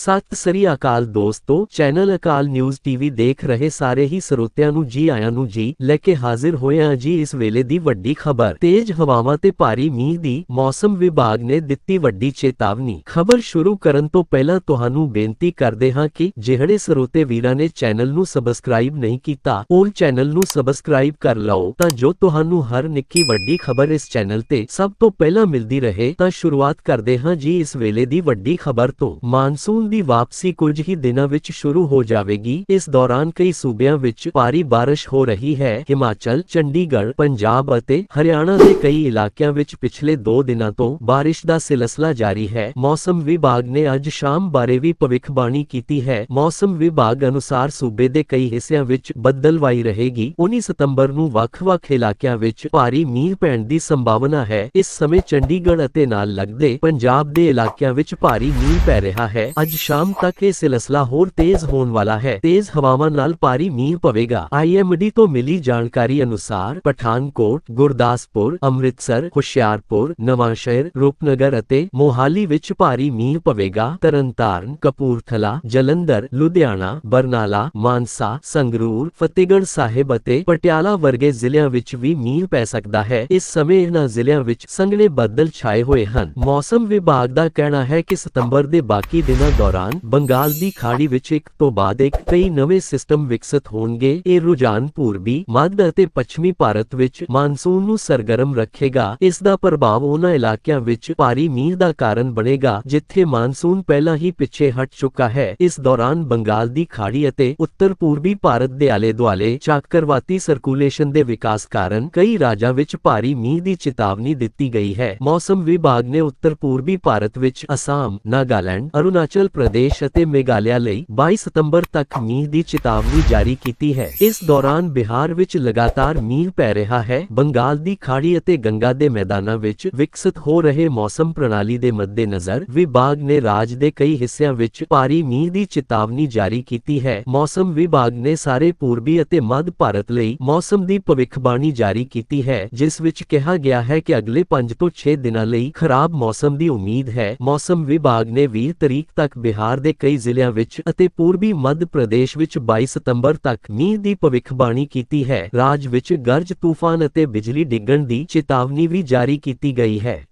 ਸਤਿ ਸ੍ਰੀ ਅਕਾਲ ਦੋਸਤੋ, ਚੈਨਲ ਅਕਾਲ news TV ਦੇਖ ਰਹੇ ਸਾਰੇ ਹੀ ਸਰੋਤਿਆਂ ਨੂੰ ਜੀ ਆਇਆਂ ਨੂੰ ਜੀ, ਲੈ ਕੇ ਹਾਜ਼ਰ ਹੋਏ ਹਾਂ ਜੀ ਇਸ ਵੇਲੇ ਦੀ ਵੱਡੀ ਖਬਰ। ਤੇਜ਼ ਹਵਾਵਾਂ ਤੇ ਭਾਰੀ ਮੀਂਹ ਦੀ ਮੌਸਮ ਵਿਭਾਗ ਨੇ ਦਿੱਤੀ ਵੱਡੀ ਚੇਤਾਵਨੀ। ਖਬਰ ਸ਼ੁਰੂ ਕਰਨ ਤੋਂ ਪਹਿਲਾਂ ਤੁਹਾਨੂੰ ਬੇਨਤੀ ਕਰਦੇ ਹਾਂ ਕਿ ਜਿਹੜੇ ਸਰੋਤੇ ਵੀਰਾਂ ਨੇ ਚੈਨਲ ਨੂੰ ਸਬਸਕ੍ਰਾਈਬ ਨਹੀਂ ਕੀਤਾ, ਉਹ ਚੈਨਲ ਨੂੰ ਸਬਸਕ੍ਰਾਈਬ ਕਰ ਲਓ। ਤਾਂ ਜੋ ਤੁਹਾਨੂੰ ਹਰ ਨਿੱਕੀ ਵੱਡੀ ਖਬਰ ਇਸ ਚੈਨਲ ਤੇ ਸਭ ਤੋਂ ਪਹਿਲਾਂ ਮਿਲਦੀ ਰਹੇ, ਤਾਂ ਸ਼ੁਰੂਆਤ ਕਰਦੇ ਹਾਂ ਜੀ ਇਸ ਵੇਲੇ ਦੀ ਵੱਡੀ ਖਬਰ ਤੋਂ। ਮਾਨਸੂਨ ਦੀ ਵਾਪਸੀ ਕੁਝ ਹੀ ਦਿਨਾਂ ਵਿੱਚ ਸ਼ੁਰੂ ਹੋ ਜਾਵੇਗੀ। ਇਸ ਦੌਰਾਨ ਕਈ ਸੂਬਿਆਂ ਵਿੱਚ ਭਾਰੀ ਬਾਰਿਸ਼ ਹੋ ਰਹੀ ਹੈ। ਹਿਮਾਚਲ, ਚੰਡੀਗੜ੍ਹ, ਪੰਜਾਬ ਅਤੇ ਹਰਿਆਣਾ ਦੇ ਕਈ ਇਲਾਕਿਆਂ ਵਿੱਚ ਪਿਛਲੇ 2 ਦਿਨਾਂ ਤੋਂ ਬਾਰਿਸ਼ ਦਾ ਸਿਲਸਿਲਾ ਜਾਰੀ ਹੈ। ਮੌਸਮ ਵਿਭਾਗ ਨੇ ਅੱਜ ਸ਼ਾਮ ਬਾਰੇ ਵੀ ਭਵਿੱਖਬਾਣੀ ਕੀਤੀ ਹੈ। ਮੌਸਮ ਵਿਭਾਗ ਅਨੁਸਾਰ ਸੂਬੇ ਦੇ ਕਈ ਹਿੱਸਿਆਂ ਵਿੱਚ ਬੱਦਲਵਾਈ ਰਹੇਗੀ। 19 ਸਤੰਬਰ ਨੂੰ ਵੱਖ-ਵੱਖ ਇਲਾਕਿਆਂ ਵਿੱਚ ਭਾਰੀ ਮੀਂਹ ਪੈਣ ਦੀ ਸੰਭਾਵਨਾ ਹੈ। ਇਸ ਸਮੇਂ ਚੰਡੀਗੜ੍ਹ ਅਤੇ ਨਾਲ ਲੱਗਦੇ ਪੰਜਾਬ ਦੇ ਇਲਾਕਿਆਂ ਵਿੱਚ ਭਾਰੀ ਮੀਂਹ ਪੈ ਰਿਹਾ ਹੈ। ਅੱਜ ਸ਼ਾਮ ਤੱਕ ਇਹ ਸਿਲਸਿਲਾ ਹੋਰ ਤੇਜ਼ ਹੋਣ ਵਾਲਾ ਹੈ। ਤੇਜ਼ ਹਵਾਵਾਂ ਨਾਲ ਭਾਰੀ ਮੀਂਹ ਪਵੇਗਾ। ਆਈਐਮਡੀ ਤੋਂ ਮਿਲੀ ਜਾਣਕਾਰੀ ਅਨੁਸਾਰ ਪਠਾਨਕੋਟ, ਗੁਰਦਾਸਪੁਰ, ਅੰਮ੍ਰਿਤਸਰ, ਹੁਸ਼ਿਆਰਪੁਰ, ਨਵਾਂਸ਼ਹਿਰ, ਰੂਪਨਗਰ ਅਤੇ ਮੋਹਾਲੀ ਵਿੱਚ ਭਾਰੀ ਮੀਂਹ ਪਵੇਗਾ। ਤਰਨਤਾਰਨ, ਕਪੂਰਥਲਾ, ਜਲੰਧਰ, ਲੁਧਿਆਣਾ, ਬਰਨਾਲਾ, ਮਾਨਸਾ, ਸੰਗਰੂਰ, ਫਤਿਹਗੜ੍ਹ ਸਾਹਿਬ ਅਤੇ ਪਟਿਆਲਾ ਵਰਗੇ ਜ਼ਿਲ੍ਹਿਆਂ ਵਿੱਚ ਵੀ ਮੀਂਹ ਪੈ ਸਕਦਾ ਹੈ। ਇਸ ਸਮੇਂ ਇਹਨਾਂ ਜ਼ਿਲ੍ਹਿਆਂ ਵਿੱਚ ਸੰਘਣੇ ਬੱਦਲ ਛਾਏ ਹੋਏ ਹਨ। ਮੌਸਮ ਵਿਭਾਗ ਦਾ ਕਹਿਣਾ ਹੈ ਕਿ ਸਤੰਬਰ ਦੇ ਬਾਕੀ ਦਿਨਾਂ ਦੌਰਾਨ ਬੰਗਾਲ ਦੀ ਖਾੜੀ ਵਿੱਚ ਇੱਕ ਤੋਂ ਬਾਅਦ ਇੱਕ ਕਈ ਨਵੇਂ ਸਿਸਟਮ ਵਿਕਸਿਤ ਹੋਣਗੇ। ਇਹ ਰੁਝਾਨ ਪੂਰਬੀ, ਮੱਧ ਅਤੇ ਪੱਛਮੀ ਭਾਰਤ ਵਿੱਚ ਮਾਨਸੂਨ ਨੂੰ ਸਰਗਰਮ ਰੱਖੇਗਾ। ਇਸ ਦਾ ਪ੍ਰਭਾਵ ਉਹਨਾਂ ਇਲਾਕਿਆਂ ਵਿੱਚ ਭਾਰੀ ਮੀਂਹ ਦਾ ਕਾਰਨ ਬਣੇਗਾ, ਜਿੱਥੇ ਮਾਨਸੂਨ ਪਹਿਲਾਂ ਹੀ ਪਿੱਛੇ ਹਟ ਚੁੱਕਾ ਹੈ। ਇਸ ਦੌਰਾਨ ਬੰਗਾਲ ਦੀ ਖਾੜੀ ਅਤੇ ਉੱਤਰ ਪੂਰਬੀ ਭਾਰਤ ਦੇ ਆਲੇ-ਦੁਆਲੇ ਚੱਕਰਵਾਤੀ ਸਰਕੂਲੇਸ਼ਨ ਦੇ ਵਿਕਾਸ ਕਾਰਨ ਕਈ ਰਾਜਾਂ ਵਿੱਚ ਭਾਰੀ ਮੀਂਹ ਦੀ ਚੇਤਾਵਨੀ ਦਿੱਤੀ ਗਈ ਹੈ। ਮੌਸਮ ਵਿਭਾਗ ਨੇ ਉੱਤਰ ਪੂਰਬੀ ਭਾਰਤ ਵਿੱਚ ਅਸਾਮ, ਨਾਗਾਲੈਂਡ, ਅਰੁਣਾਚਲ ਅਰੁਣਾਚਲ ਪ੍ਰਦੇਸ਼ ਅਤੇ ਮੇਘਾਲਿਆ ਲਈ 22 ਸਤੰਬਰ ਤੱਕ ਮੀਂਹ ਦੀ ਚੇਤਾਵਨੀ ਜਾਰੀ ਕੀਤੀ ਹੈ। ਇਸ ਦੌਰਾਨ ਬਿਹਾਰ ਵਿੱਚ ਲਗਾਤਾਰ ਮੀਂਹ ਪੈ ਰਿਹਾ ਹੈ। ਬੰਗਾਲ ਦੀ ਖਾੜੀ ਅਤੇ ਗੰਗਾ ਦੇ ਮੈਦਾਨਾਂ ਵਿੱਚ ਵਿਕਸਿਤ ਹੋ ਰਹੇ ਮੌਸਮ ਪ੍ਰਣਾਲੀ ਦੇ ਮੱਦੇਨਜ਼ਰ ਵਿਭਾਗ ਨੇ ਰਾਜ ਦੇ ਕਈ ਹਿੱਸਿਆਂ ਵਿੱਚ ਭਾਰੀ ਮੀਂਹ ਦੀ ਚੇਤਾਵਨੀ ਜਾਰੀ ਕੀਤੀ ਹੈ। ਮੌਸਮ ਵਿਭਾਗ ਨੇ ਸਾਰੇ ਪੂਰਬੀ ਅਤੇ ਮੱਧ ਭਾਰਤ ਲਈ ਮੌਸਮ ਦੀ ਭਵਿੱਖਬਾਣੀ ਜਾਰੀ ਕੀਤੀ ਹੈ, ਜਿਸ ਵਿੱਚ ਕਿਹਾ ਗਿਆ ਹੈ ਕਿ ਅਗਲੇ 5 ਤੋਂ 6 ਦਿਨਾਂ ਲਈ ਖਰਾਬ ਮੌਸਮ ਦੀ ਉਮੀਦ ਹੈ। ਮੌਸਮ ਵਿਭਾਗ ਨੇ 20 ਤਰੀਕ ਤੱਕ ਬਿਹਾਰ ਦੇ ਕਈ ਜ਼ਿਲ੍ਹਿਆਂ ਵਿੱਚ ਅਤੇ ਪੂਰਬੀ ਮੱਧ ਪ੍ਰਦੇਸ਼ ਵਿੱਚ 22 ਸਤੰਬਰ ਤੱਕ ਮੀਂਹ ਦੀ ਭਵਿੱਖਬਾਣੀ ਕੀਤੀ ਹੈ। ਰਾਜ ਵਿੱਚ ਗਰਜ ਤੂਫਾਨ ਅਤੇ ਬਿਜਲੀ ਡਿੱਗਣ ਦੀ ਚੇਤਾਵਨੀ ਵੀ ਜਾਰੀ ਕੀਤੀ ਗਈ ਹੈ।